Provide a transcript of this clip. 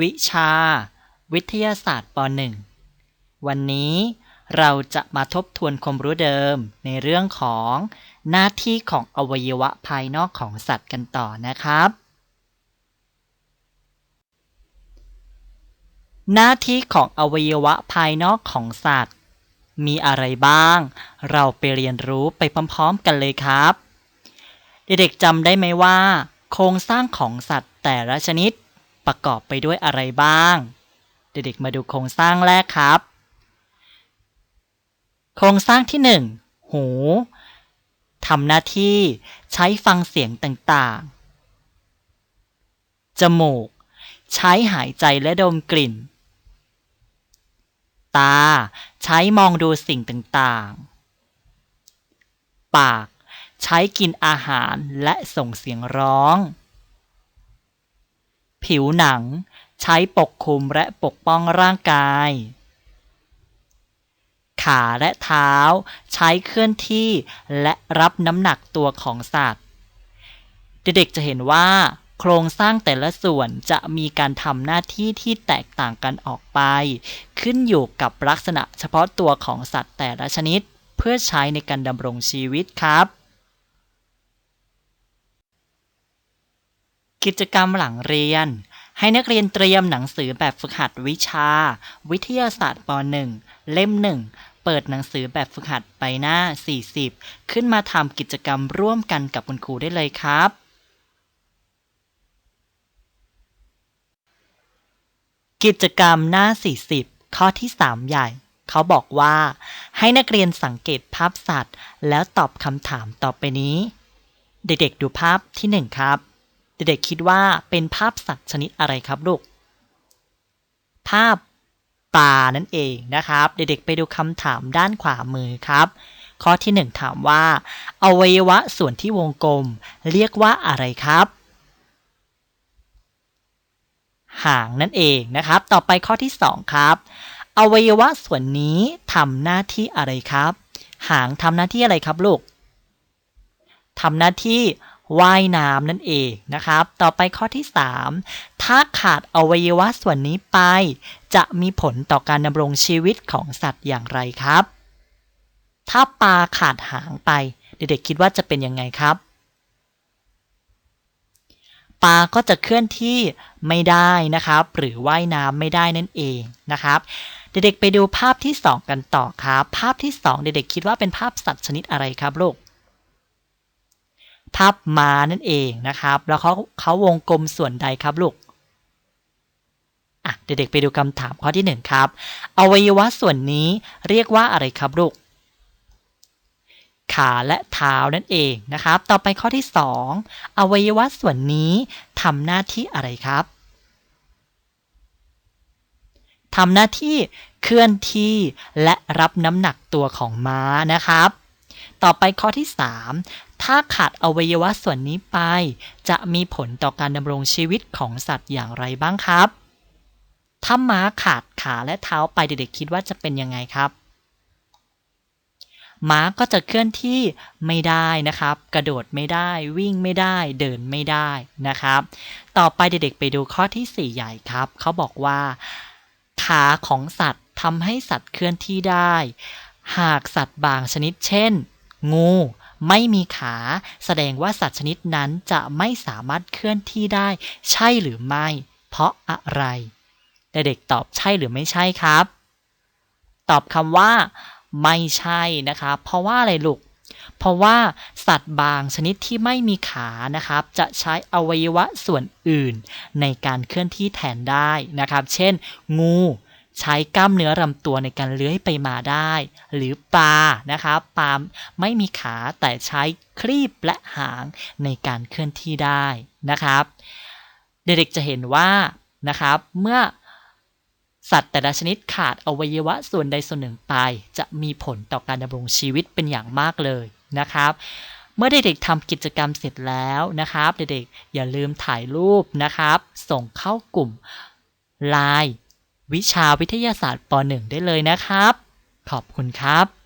วิชา วิทยาศาสตร์ป .1 วันนี้เราจะมาทบทวนความรู้เดิมในเรื่องของหน้าที่ของอวัยวะภายนอกของสัตว์กันต่อนะครับ หน้าที่ของอวัยวะภายนอกของสัตว์ มีอะไรบ้าง เราไปเรียนรู้ไปพร้อมๆกันเลยครับ เด็กๆจำได้ไหมว่า โครงสร้างของสัตว์แต่ละชนิด ประกอบไปด้วยอะไรบ้าง เด็กๆมาดูโครงสร้างแรกครับ โครงสร้างที่ 1 หูทำหน้าที่ใช้ฟังเสียงต่างๆ จมูก ใช้หายใจและดมกลิ่น ตา ใช้มองดูสิ่งต่างๆ ปาก ใช้กินอาหารและส่งเสียงร้อง ผิวหนัง ใช้ปกคลุมและปกป้องร่างกาย ขาและเท้า ใช้เคลื่อนที่และรับน้ำหนักตัวของสัตว์ เด็กๆจะเห็นว่า โครงสร้างแต่ละส่วนจะมีการทำหน้าที่ที่แตกต่างกันออกไป ขึ้นอยู่กับลักษณะเฉพาะตัวของสัตว์แต่ละชนิด เพื่อใช้ในการดำรงชีวิตครับ กิจกรรมหลังเรียน ให้นักเรียนเตรียมหนังสือแบบฝึกหัดวิชา วิทยาศาสตร์ป .1 เล่ม 1 เปิดหนังสือแบบฝึกหัดไปหน้า 40 ขึ้นมาทำกิจกรรมร่วมกันกับคุณครูได้เลยครับกิจกรรมหน้า 40 ข้อที่ 3 ใหญ่ เขาบอกว่า ให้นักเรียนสังเกตภาพสัตว์ แล้วตอบคำถามต่อไปนี้ เด็กๆดูภาพที่ 1 ครับ เด็กๆคิดว่าเป็นภาพสัตว์ชนิดอะไรครับลูก ภาพปลานั่นเองนะครับ เด็กๆไปดูคำถามด้านขวามือครับ ข้อที่ 1 ถามว่า อวัยวะส่วนที่วงกลม เรียกว่าอะไรครับ หางนั่นเองนะครับ ต่อไปข้อที่ 2 ครับ อวัยวะส่วนนี้ทำหน้าที่อะไรครับ หางทำหน้าที่อะไรครับลูกทำหน้าที่ ว่ายน้ำนั่นเองนะครับ ต่อไปข้อที่ 3 ถ้าขาดอวัยวะส่วนนี้ไป จะมีผลต่อการดำรงชีวิตของสัตว์อย่างไรครับ ถ้าปลาขาดหางไป เด็กๆคิดว่าจะเป็นยังไงครับปลาก็จะเคลื่อนที่ไม่ได้นะครับ หรือว่ายน้ำไม่ได้นั่นเองนะครับ เด็กๆไปดูภาพที่ 2 กันต่อครับ ภาพที่ 2 เด็กๆคิดว่าเป็นภาพสัตว์ชนิดอะไรครับลูก ภาพม้านั่นเองนะครับ แล้วเขาเขาวงกลมส่วนใดครับลูกอะเด็กๆไปดูคำถามข้อที่ 1 ครับ อวัยวะส่วนนี้เรียกว่าอะไรครับลูก ขาและเท้านั่นเองนะครับ ต่อไปข้อที่ 2 อวัยวะส่วนนี้ทำหน้าที่อะไรครับทำหน้าที่เคลื่อนที่และรับน้ำหนักตัวของม้านะครับ ต่อไปข้อที่ 3 ถ้าขาดอวัยวะส่วนนี้ไป จะมีผลต่อการดำรงชีวิตของสัตว์อย่างไรบ้างครับ ถ้าม้าขาดขาและเท้าไปเด็กๆคิดว่าจะเป็นยังไงครับ ม้าก็จะเคลื่อนที่ไม่ได้นะครับ กระโดดไม่ได้ วิ่งไม่ได้ เดินไม่ได้นะครับ ต่อไปเด็กๆไปดูข้อที่ 4 ใหญ่ครับ เขาบอกว่า ขาของสัตว์ทำให้สัตว์เคลื่อนที่ได้ หากสัตว์บางชนิดเช่น งูไม่มีขา แสดงว่าสัตว์ชนิดนั้นจะไม่สามารถเคลื่อนที่ได้ ใช่หรือไม่ เพราะอะไร เด็กๆตอบใช่หรือไม่ใช่ครับ ตอบคำว่า ไม่ใช่นะครับเพราะว่าอะไรลูกเพราะว่าสัตว์บางชนิดที่ไม่มีขานะครับ จะใช้อวัยวะส่วนอื่นในการเคลื่อนที่แทนได้นะครับ เช่น งู ใช้กล้ามเนื้อลำตัวในการเลื้อยไปมาได้ หรือปลานะครับปลาไม่มีขาแต่ใช้ครีบและหางในการเคลื่อนที่ได้นะครับ เด็กๆจะเห็นว่านะครับเมื่อสัตว์แต่ละชนิดขาดอวัยวะส่วนใดส่วนหนึ่งไป จะมีผลต่อการดำรงชีวิตเป็นอย่างมากเลยนะครับ เมื่อเด็กๆทำกิจกรรมเสร็จแล้วนะครับ เด็กๆอย่าลืมถ่ายรูปนะครับ ส่งเข้ากลุ่มไลน์ วิชาวิทยาศาสตร์ป .1 ได้เลยนะครับ ขอบคุณครับ